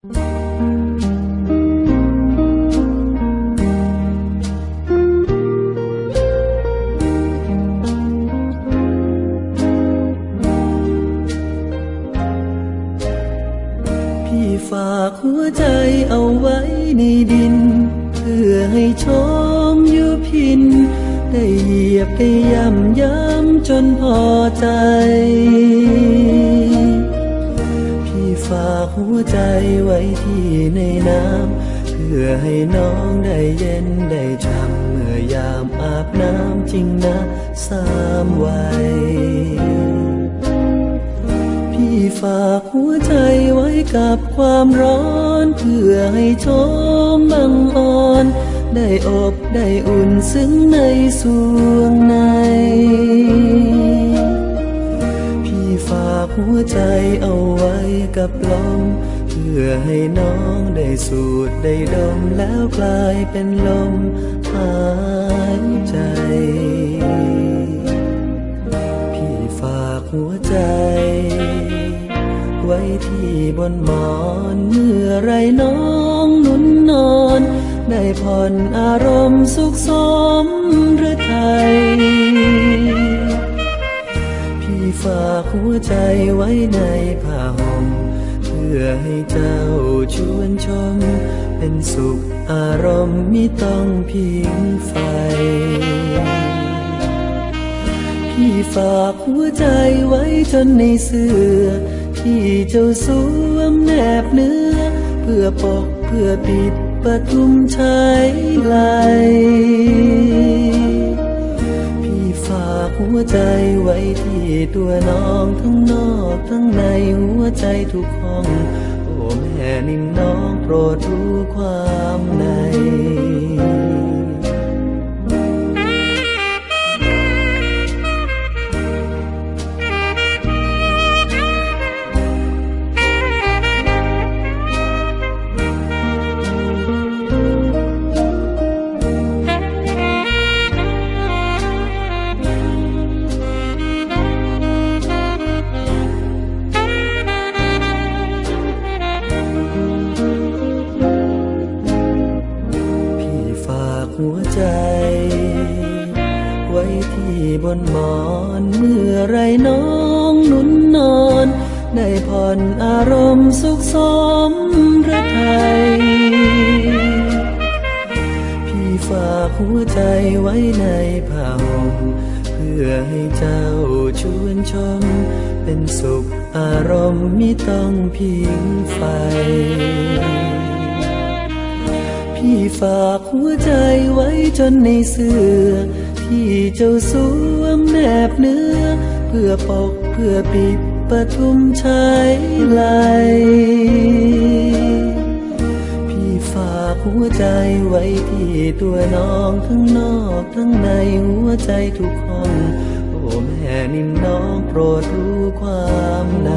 พี่ฝากหัวใจเอาไว้ในดิน เพื่อให้ชมอยู่พิน ได้เหยียบได้ย่ำย้ำจนพอใจ หัวใจไว้ที่ในน้ำ เพื่อให้น้องได้เย็นได้ช่ำเมื่อยามอาบน้ำจริงนะสามวัยพี่ฝากหัวใจไว้กับความร้อน เพื่อให้ชมบังอ่อน ได้อบได้อุ่นซึ้งในสวงใน กับลม เพื่อให้น้องได้สูดได้ดมแล้วกลายเป็นลมหายใจ พี่ฝากหัวใจ ไว้ที่บนหมอนเมื่อไรน้องนุ่นนอน ได้ผ่อนอารมณ์สุขสมหรือไทย ฝากหัวใจไว้ในผ้าห่มเพื่อให้เจ้าชวนชม เป็นสุขอารมณ์มิต้องพิงไฟ พี่ฝากหัวใจไว้จนในเสื้อ ที่เจ้าสวมแนบเนื้อ เพื่อปกเพื่อปิดประทุมชายไหล หัวใจไว้ที่ตัวน้องทั้งนอกทั้งในหัวใจทุกห้อง โอ้แม่นิ่มน้องโปรดรู้ความใน หัวใจ ไว้ที่บนหมอนเมื่อไรน้องนุ่นนอนได้ผ่อนอารมณ์สุขสมรือไทยพี่ฝากหัวใจไว้ในผ้าห่มเพื่อให้เจ้าชวนชม เป็นสุขอารมณ์มิต้องพิงไฟ ฝากหัวใจไว้จนในเสื้อ ที่เจ้าสวมแนบเนื้อ เพื่อปกเพื่อปิดประทุมชายไหลพี่ฝากหัวใจไว้ที่ตัวน้องทั้งนอกทั้งในหัวใจทุกห้องโอ้แม่นิ่มน้องโปรดรู้ความใน